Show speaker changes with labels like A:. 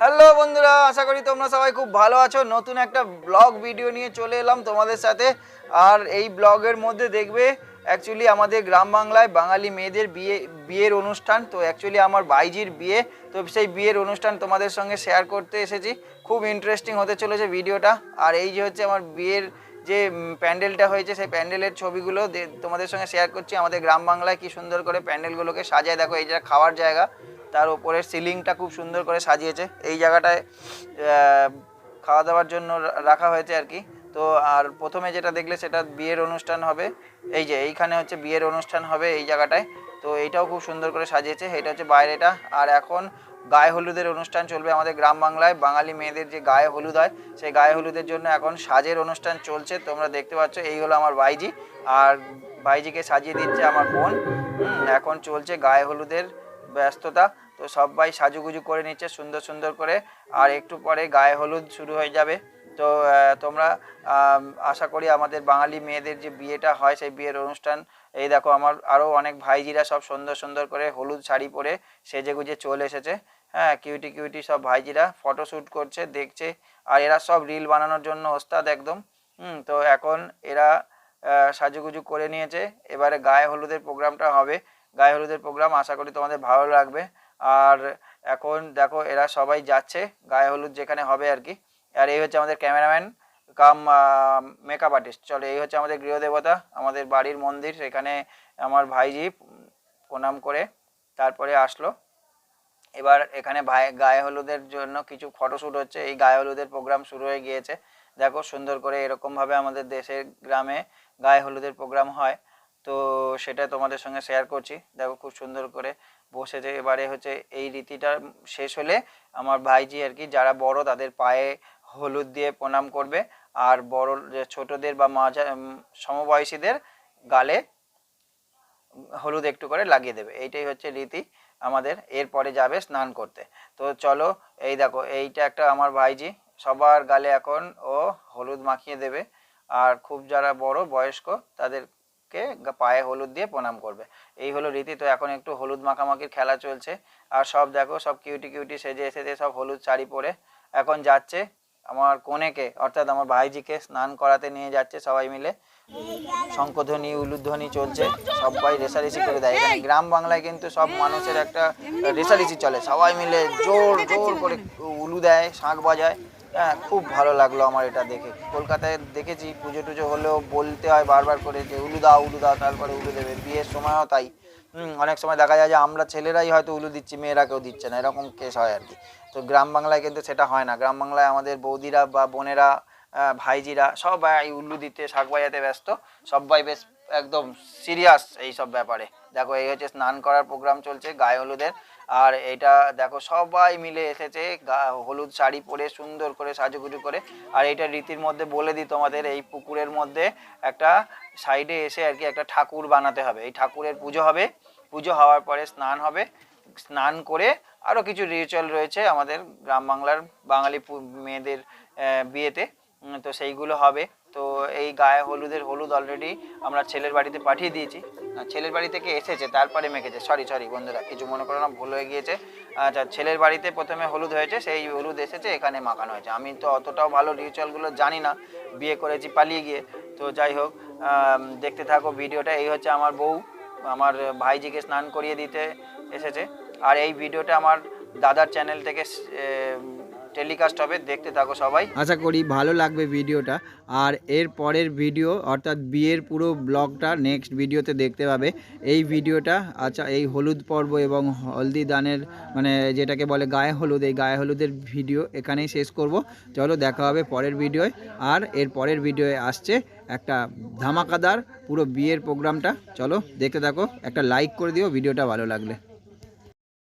A: Hello বন্ধুরা, আশা করি তোমরা সবাই খুব ভালো আছো। নতুন একটা ব্লগ ভিডিও নিয়ে চলে এলাম তোমাদের সাথে। আর এই ব্লগের মধ্যে দেখবে অ্যাকচুয়ালি আমাদের গ্রাম বাংলায় বাঙালি মেয়েদের বিয়ে, বিয়ের অনুষ্ঠান। তো অ্যাকচুয়ালি আমার বাইজির বিয়ে, তো সেই বিয়ের অনুষ্ঠান তোমাদের সঙ্গে শেয়ার করতে এসেছি। খুব ইন্টারেস্টিং হতে চলেছে ভিডিওটা আর এই যে হচ্ছে আমার বিয়ের যে প্যান্ডেলটা হয়েছে, সেই প্যান্ডেলের ছবিগুলো তোমাদের সঙ্গে শেয়ার করছি। আমাদের গ্রাম বাংলায় কি সুন্দর করে প্যান্ডেলগুলোকে সাজায়, দেখো এই যে খাওয়ার জায়গা, তার উপরের সিলিংটা খুব সুন্দর করে সাজিয়েছে। এই জায়গাটায় খাওয়া দাওয়ার জন্য রাখা হয়েছে আর কি। তো, আর প্রথমে যেটা দেখলে সেটা বিয়ের অনুষ্ঠান হবে। এই যে, এইখানে হচ্ছে বিয়ের অনুষ্ঠান হবে এই জায়গাটায়। তো এইটাও খুব সুন্দর করে সাজিয়েছে, এটা হচ্ছে বাইরেটা। আর এখন গায়ে হলুদের অনুষ্ঠান চলবে আমাদের গ্রাম বাংলায়। বাঙালি মেয়েদের যে গায়ে হলুদ হয়, সেই গায়ে হলুদের জন্য এখন সাজের অনুষ্ঠান চলছে। তোমরা দেখতে পাচ্ছ, এই হলো আমার বাইজি আর বাইজিকে সাজিয়ে দিচ্ছে আমার বোন। এখন চলছে গায়ে হলুদের ব্যস্ততা। তো সবাই সাজুগুজু করে নিচ্ছে সুন্দর সুন্দর করে। আর একটু পরে গায়ে হলুদ শুরু হয়ে যাবে। তো তোমরা আশা করি আমাদের বাঙালি মেয়েদের যে বিয়েটা হয়, সেই বিয়ের অনুষ্ঠান, এই দেখো আমার আরও অনেক ভাইজিরা সব সুন্দর সুন্দর করে হলুদ শাড়ি পরে সেজে গুজে চলে এসেছে। হ্যাঁ কিউটি কিউটি সব ভাইজিরা ফটোশ্যুট করছে, দেখছে, আর এরা সব রিল বানানোর জন্য ওস্তাদ একদম। হুম, তো এখন এরা সাজুগুজু করে নিয়েছে। এবারে গায়ে হলুদের প্রোগ্রামটা হবে। গায়ে হলুদের প্রোগ্রাম আশা করি তোমাদের ভালো লাগবে। আর এখন দেখো, এরা সবাই যাচ্ছে, গায়ে হলুদ যেখানে হবে আর কি। আর এই হচ্ছে আমাদের ক্যামেরাম্যান, কাম মেকআপ আর্টিস্ট চলো, এই হচ্ছে আমাদের গৃহদেবতা, আমাদের বাড়ির মন্দির সেখানে আমার ভাইজি, প্রণাম করে তারপরে আসলো। এবার এখানে ভাই, গায়ে হলুদের জন্য কিছু ফটোশ্যুট হচ্ছে। এই গায়ে হলুদের প্রোগ্রাম শুরু হয়ে গিয়েছে। দেখো, সুন্দর করে এরকমভাবে আমাদের দেশের গ্রামে গায়ে হলুদের প্রোগ্রাম হয়। তো সেটা তোমাদের সঙ্গে শেয়ার করছি। দেখো, খুব সুন্দর করে বসেছে। এবারে হচ্ছে এই রীতিটা শেষ হলে আমার ভাইজি আর কি, যারা বড়, তাদের পায়ে হলুদ দিয়ে প্রণাম করবে। আর বড় ছোটদের বা মাঝা সমবয়সীদের গালে হলুদ একটু করে লাগিয়ে দেবে। এইটাই হচ্ছে রীতি আমাদের। এরপরে যাবে স্নান করতে। তো চলো, এই দেখো, এইটা একটা আমার ভাইজি। সবার গালে এখন ও হলুদ মাখিয়ে দেবে। আর খুব যারা বড় বয়স্ক, তাদেরকে পায়ে হলুদ দিয়ে প্রণাম করবে। এই হলো রীতি। তো এখন একটু হলুদ মাখামাখির খেলা চলছে। আর সব দেখো, সব কিউটি কিউটি সেজে এসেছে, সব হলুদ শাড়ি পরে। এখন যাচ্ছে আমার কনেকে, অর্থাৎ আমার ভাইজিকে স্নান করাতে নিয়ে যাচ্ছে সবাই মিলে। শঙ্খধ্বনি উলুধ্বনি চলছে, সবাই রেসারেসি করে দেয়। এখানে গ্রাম বাংলায় কিন্তু সব মানুষের একটা রেসারেসি চলে। সবাই মিলে জোর জোর করে উলু দেয়, শাঁখ বাজায়। হ্যাঁ খুব ভালো লাগল আমার এটা দেখে। কলকাতায় দেখেছি, পুজো টুজো হলেও বলতে হয় বারবার করে যে, উলু দাও উলু দাও, তারপরে উলু দেবে। বিয়ের সময়ও তাই। অনেক সময় দেখা যায় যে আমরা ছেলেরাই হয়তো উলু দিচ্ছি, মেয়েরা কেউ দিচ্ছে না, এরকম কেস হয় আর কি তো গ্রাম বাংলায় কিন্তু সেটা হয় না। গ্রাম বাংলায় আমাদের বৌদিরা বা বোনেরা ভাইজিরা সবাই উল্লু দিতে, শাক বাজাতে ব্যস্ত। সবাই বেশ একদম সিরিয়াস এই সব ব্যাপারে। দেখো এই হচ্ছে স্নান করার প্রোগ্রাম চলছে গায়ে হলুদের। আর এটা দেখো সবাই মিলে এসেছে হলুদ শাড়ি পরে সুন্দর করে সাজুগুজু করে। আর এইটা রীতির মধ্যে বলে দিই তোমাদের, এই পুকুরের মধ্যে একটা সাইডে এসে আর কি একটা ঠাকুর বানাতে হবে। এই ঠাকুরের পুজো হবে। পুজো হওয়ার পরে স্নান হবে। স্নান করে আরও কিছু রিচুয়াল রয়েছে আমাদের গ্রাম বাংলার বাঙালি মেয়েদের বিয়েতে। তো সেইগুলো হবে। তো এই গায়ে হলুদের হলুদ অলরেডি আমরা ছেলের বাড়িতে পাঠিয়ে দিয়েছি। ছেলের বাড়ি থেকে এসেছে, তারপরে মেখেছে। সরি সরি বন্ধুরা, কিছু মনে করো না, ভুল হয়ে গিয়েছে। আচ্ছা ছেলের বাড়িতে প্রথমে হলুদ হয়েছে, সেই হলুদ এসেছে, এখানে মাখানো হয়েছে। আমি তো অতটাও ভালো রিচুয়ালগুলো জানি না, বিয়ে করেছি পালিয়ে গিয়ে। তো যাই হোক দেখতে থাকো ভিডিওটা। এই হচ্ছে আমার বউ, আমার ভাইজিকে স্নান করিয়ে দিতে এসেছে। আর এই ভিডিওটা আমার দাদার চ্যানেল থেকে টেলিকাস্ট হবে, দেখতে থাকো সবাই।
B: আশা করি ভালো লাগবে ভিডিওটা। আর এর পরের ভিডিও, অর্থাৎ বিয়ের পুরো ব্লগটা নেক্সট ভিডিওতে দেখতে পাবে। এই ভিডিওটা আচ্ছা এই হলুদ পর্ব এবং হলদি দানের মানে যেটাকে বলে গায়ে হলুদ, এই গায়ে হলুদের ভিডিও এখানেই শেষ করব। চলো, দেখা হবে পরের ভিডিওয়। আর এর পরের ভিডিওয়ে আসছে একটা ধামাকাদার পুরো বিয়ের প্রোগ্রামটা। চলো, দেখতে থাকো, একটা লাইক করে দিও, ভিডিওটা ভালো লাগলে।